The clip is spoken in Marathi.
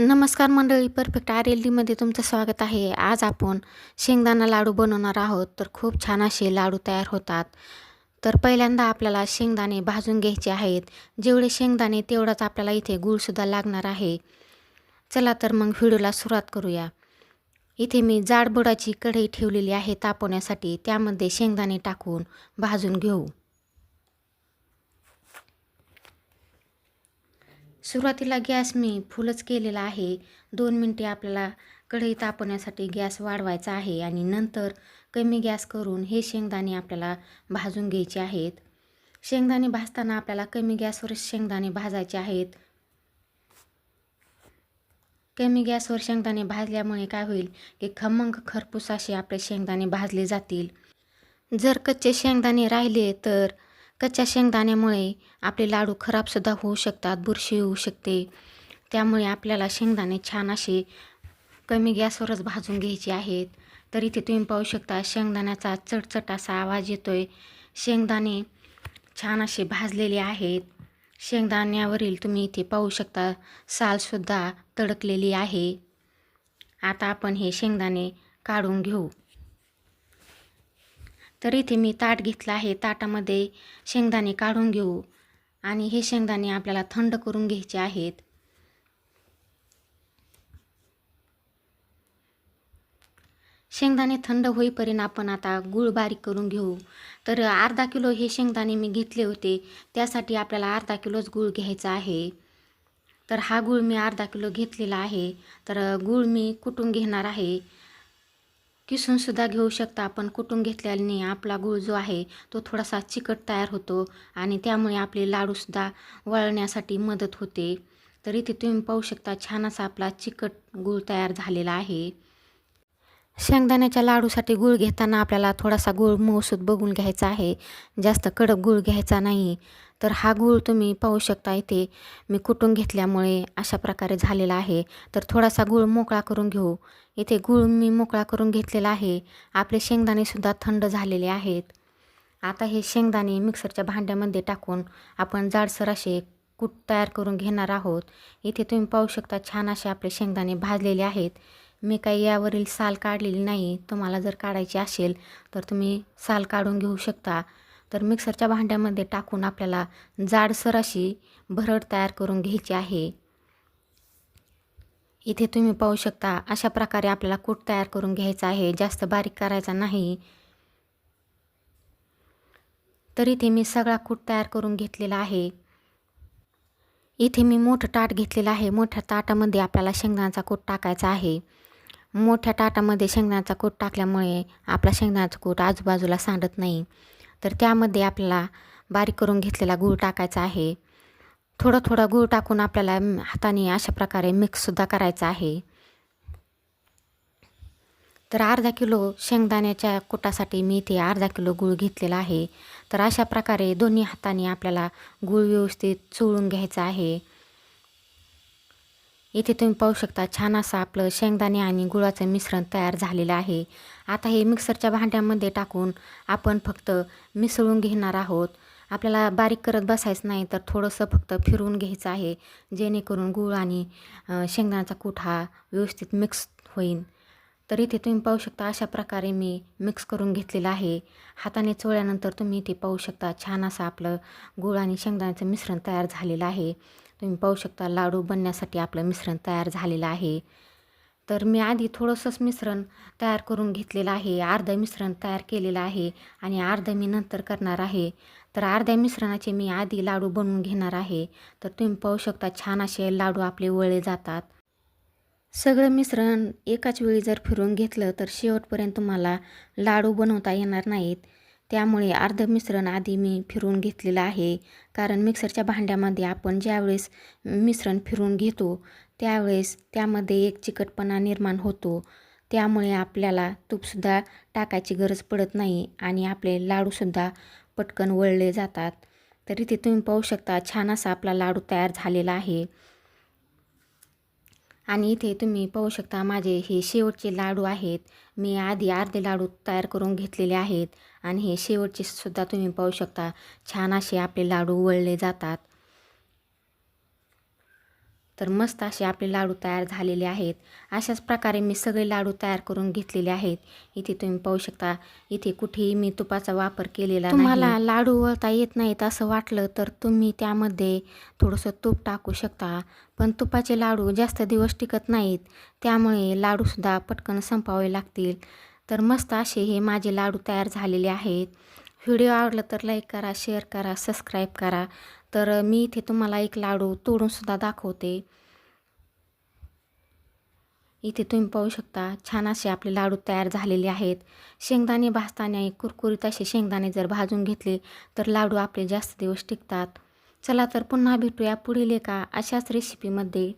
नमस्कार मंडळी परफेक्ट आर एल डीमध्ये तुमचं स्वागत आहे. आज आपण शेंगदाणा लाडू बनवणार आहोत. तर खूप छान असे लाडू तयार होतात. तर पहिल्यांदा आपल्याला शेंगदाणे भाजून घ्यायचे आहेत. जेवढे शेंगदाणे तेवढाच आपल्याला इथे गूळसुद्धा लागणार आहे. चला तर मग व्हिडिओला सुरुवात करूया. इथे मी जाडबुडाची कढई ठेवलेली आहे तापवण्यासाठी. त्यामध्ये शेंगदाणे टाकून भाजून घेऊ. सुरुवातीला गॅस मी फुलच केलेला आहे. दोन मिनटे आपल्याला कढई तापवण्यासाठी गॅस वाढवायचा आहे आणि नंतर कमी गॅस करून हे शेंगदाणे आपल्याला भाजून घ्यायचे आहेत. शेंगदाणे भाजताना आपल्याला कमी गॅसवर शेंगदाणे भाजायचे आहेत. कमी गॅसवर शेंगदाणे भाजल्यामुळे काय होईल की खमंग खरपूस असे आपले शेंगदाणे भाजले जातील. जर कच्चे शेंगदाणे राहिले तर कच्च्या शेंगदाण्यामुळे आपले लाडू खराबसुद्धा होऊ शकतात बुरशी होऊ शकते. त्यामुळे आपल्याला शेंगदाणे छान असे कमी गॅसवरच भाजून घ्यायचे आहेत. तर इथे तुम्ही पाहू शकता शेंगदाण्याचा चटचट असा आवाज येतो आहे शेंगदाणे छान असे भाजलेले आहेत. शेंगदाण्यावरील तुम्ही इथे पाहू शकता सालसुद्धा तडकलेली आहे. आता आपण हे शेंगदाणे काढून घेऊ. तर इथे मी ताट घेतलं आहे. ताटामध्ये शेंगदाणे काढून घेऊ. आणि हे शेंगदाणे आपल्याला थंड करून घ्यायचे आहेत. शेंगदाणे थंड होईपर्यंत आपण आता गूळ बारीक करून घेऊ. तर अर्धा किलो हे शेंगदाणे मी घेतले होते. त्यासाठी आपल्याला अर्धा किलोच गूळ घ्यायचा आहे. तर हा गूळ मी अर्धा किलो घेतलेला आहे. तर गूळ मी कुटून घेणार आहे. किसूनसुद्धा घेऊ शकता. आपण कुटून घेतल्याने आपला गूळ जो आहे तो थोडासा चिकट तयार होतो आणि त्यामुळे आपले लाडूसुद्धा वळण्यासाठी मदत होते. तर इथे तुम्ही पाहू शकता छान असा आपला चिकट गूळ तयार झालेला आहे. शेंगदाण्याच्या लाडूसाठी गूळ घेताना आपल्याला थोडासा गूळ मऊसूद बघून घ्यायचा आहे. जास्त कडक गूळ घ्यायचा नाही. तर हा गूळ तुम्ही पाहू शकता इथे. मी कुटून घेतल्यामुळे अशा प्रकारे झालेला आहे. तर थोडासा गूळ मोकळा करून घेऊ. इथे गूळ मी मोकळा करून घेतलेला आहे. आपले शेंगदाणेसुद्धा थंड झालेले आहेत. आता हे शेंगदाणे मिक्सरच्या भांड्यामध्ये टाकून आपण जाडसर असे कूट तयार करून घेणार आहोत. इथे तुम्ही पाहू शकता छान असे आपले शेंगदाणे भाजलेले आहेत. मी काही यावरील साल काढलेली नाही. तुम्हाला जर काढायची असेल तर तुम्ही साल काढून घेऊ शकता. तर मिक्सरच्या भांड्यामध्ये टाकून आपल्याला जाडसर अशी भरड तयार करून घ्यायची आहे. इथे तुम्ही पाहू शकता अशा प्रकारे आपल्याला कूट तयार करून घ्यायचा आहे. जास्त बारीक करायचा नाही. तर इथे मी सगळा कूट तयार करून घेतलेला आहे. इथे मी मोठं ताट घेतलेलं आहे. मोठ्या ताटामध्ये आपल्याला शेंगदाण्याचा कूट टाकायचा आहे. मोठ्या ताटामध्ये शेंगदाण्याचा कूट टाकल्यामुळे आपला शेंगदाण्याचा कूट आजूबाजूला सांडत नाही. तर त्यामध्ये आपल्याला बारीक करून घेतलेला गूळ टाकायचा आहे. थोडा थोडा गूळ टाकून आपल्याला हाताने अशा प्रकारे मिक्ससुद्धा करायचं आहे. तर अर्धा किलो शेंगदाण्याच्या कुटासाठी मी इथे अर्धा किलो गूळ घेतलेला आहे. तर अशा प्रकारे दोन्ही हाताने आपल्याला गूळ व्यवस्थित चोळून घ्यायचा आहे. इथे तुम्ही पाहू शकता छान असं आपलं शेंगदाणे आणि गुळाचं मिश्रण तयार झालेलं आहे. आता हे मिक्सरच्या भांड्यामध्ये टाकून आपण फक्त मिसळून घेणार आहोत. आपल्याला बारीक करत बसायचं नाही तर थोडंसं फक्त फिरवून घ्यायचं आहे जेणेकरून गूळ आणि शेंगदाण्याचा कूट हा व्यवस्थित मिक्स होईल तर इथे तुम्ही पाहू शकता अशा प्रकारे मी मिक्स करून घेतलेलं आहे. हाताने चोळल्यानंतर तुम्ही इथे पाहू शकता छान असं आपलं गूळ आणि शेंगदाण्याचं मिश्रण तयार झालेलं आहे. तुम्ही पाहू शकता लाडू बनण्यासाठी आपलं मिश्रण तयार झालेलं आहे. तर मी आधी थोडंसंच मिश्रण तयार करून घेतलेलं आहे. अर्धं मिश्रण तयार केलेलं आहे आणि अर्धं मी नंतर करणार आहे. तर अर्ध्या मिश्रणाचे मी आधी लाडू बनवून घेणार आहे. तर तुम्ही पाहू शकता छान असे लाडू आपले वळले जातात. सगळं मिश्रण एकाच वेळी जर फिरवून घेतलं तर शेवटपर्यंत तुम्हाला लाडू बनवता येणार नाहीत. त्यामुळे अर्ध मिश्रण आधी मी फिरून घेतलेलं आहे. कारण मिक्सरच्या भांड्यामध्ये आपण ज्यावेळेस मिश्रण फिरून घेतो त्यावेळेस त्यामध्ये एक चिकटपणा निर्माण होतो. त्यामुळे आपल्याला तूपसुद्धा टाकायची गरज पडत नाही आणि आपले लाडूसुद्धा पटकन वळले जातात. तर इथे तुम्ही पाहू शकता छान असा आपला लाडू तयार झालेला आहे. आणि इथे तुम्ही पाहू शकता माझे हे शेवटचे लाडू आहेत. मी आधी अर्धे लाडू तयार करून घेतलेले आहेत आणि हे शेवटचे सुद्धा तुम्ही पाहू शकता. छान असे आपले लाडू वळले जातात. तर मस्त असे आपले लाडू तयार झालेले आहेत. अशाच प्रकारे मी सगळे लाडू तयार करून घेतलेले आहेत. इथे तुम्ही पाहू शकता इथे कुठेही मी तुपाचा वापर केलेला तुम्हाला लाडू वळता येत नाहीत असं वाटलं तर तुम्ही त्यामध्ये थोडंसं तूप टाकू शकता. पण तुपाचे लाडू जास्त दिवस टिकत नाहीत. त्यामुळे लाडूसुद्धा पटकन संपावे लागतील. तर मस्त असे हे माझे लाडू तयार झालेले आहेत. व्हिडिओ आवडला तर लाईक करा शेअर करा सबस्क्राईब करा. तर मी इथे तुम्हाला एक लाडू तोडूनसुद्धा दाखवते. इथे तुम्ही पाहू शकता छान असे आपले लाडू तयार झालेले आहेत. शेंगदाणे भाजताना कुरकुरीत असे शेंगदाणे जर भाजून घेतले तर लाडू आपले जास्त दिवस टिकतात. चला तर पुन्हा भेटूया पुढील एका अशाच रेसिपीमध्ये